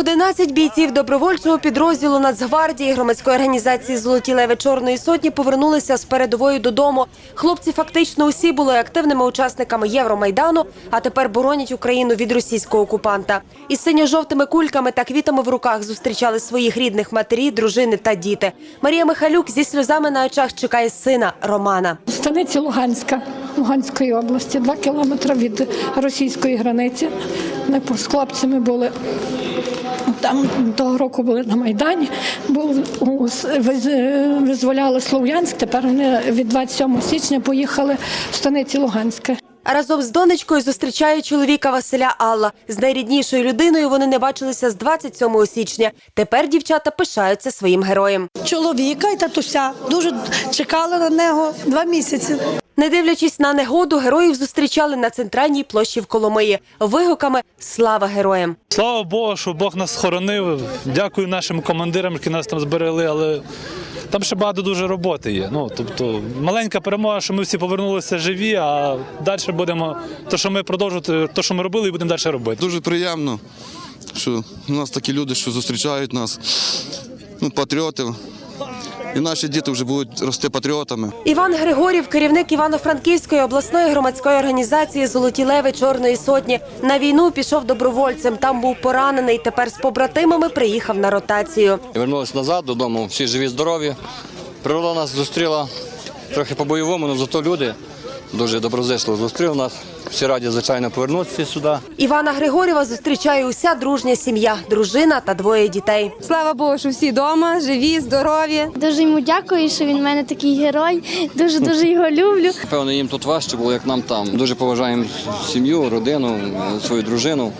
11 бійців добровольчого підрозділу Нацгвардії громадської організації Золоті леви Чорної сотні повернулися з передової додому. Хлопці фактично усі були активними учасниками Євромайдану, а тепер боронять Україну від російського окупанта. Із синьо-жовтими кульками та квітами в руках зустрічали своїх рідних матері, дружини та діти. Марія Михайлюк зі сльозами на очах чекає сина Романа. Станиці Луганська, Луганської області, два кілометри від російської границі. Ми з хлопцями були. Там того року були на Майдані, був, у- визволяли Слов'янськ. Тепер вони від 27 січня поїхали в станиці Луганська. Разом з донечкою зустрічає чоловіка Василя Алла. З найріднішою людиною вони не бачилися з 27 січня. Тепер дівчата пишаються своїм героєм. чоловіка і татуся. Дуже чекали на нього два місяці. Не дивлячись на негоду, героїв зустрічали на центральній площі в Коломиї вигуками Слава героям! Слава Богу, що Бог нас схоронив. Дякую нашим командирам, які нас там зберегли, але там ще багато дуже роботи є. Ну, тобто, маленька перемога, що ми всі повернулися живі, а далі будемо те, що ми продовжувати, те, що ми робили, і будемо далі робити. Дуже приємно, що у нас такі люди, що зустрічають нас, ну, патріоти. І наші діти вже будуть рости патріотами. Іван Григорів, керівник Івано-Франківської обласної громадської організації Золоті леви Чорної сотні. На війну пішов добровольцем. Там був поранений. Тепер з побратимами приїхав на ротацію. Вернулися назад додому, всі живі, здорові. Природа нас зустріла трохи по-бойовому, але зато люди дуже доброзичливо зустрів нас. Всі раді, звичайно, повернутися сюди. Івана Григорєва зустрічає уся дружня сім'я, дружина та двоє дітей. Слава Богу, що всі вдома, живі, здорові. Дуже йому дякую, що він в мене такий герой. Дуже дуже його люблю. Певно, їм тут важче було, як нам там. Дуже поважаємо сім'ю, родину, свою дружину,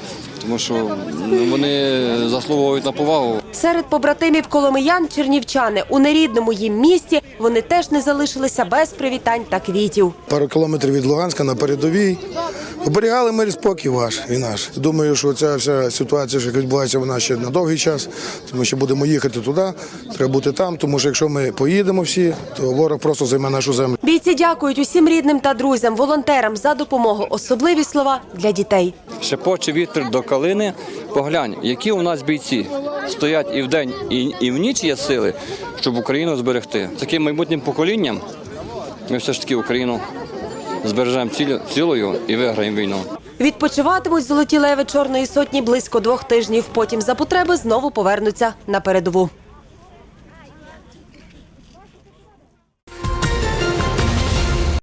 тому що ну, вони заслуговують на повагу. Серед побратимів коломиян чернівчани у нерідному їм місті вони теж не залишилися без привітань та квітів. пару кілометрів від Луганська на передовій. Оберігали мир і спокій ваш і наш. Думаю, що ця вся ситуація, що відбувається, вона ще на довгий час, тому що будемо їхати туди, треба бути там, тому що якщо ми поїдемо всі, то ворог просто займе нашу землю. Бійці дякують усім рідним та друзям, волонтерам за допомогу. Особливі слова для дітей. Шепоче вітер до калини. Поглянь, які у нас бійці стоять і вдень, і, і в ніч є сили, щоб Україну зберегти. Таким майбутнім поколінням ми все ж таки Україну збережемо цілою і виграємо війну. Відпочиватимуть золоті леви Чорної сотні близько двох тижнів. Потім за потреби знову повернуться на передову.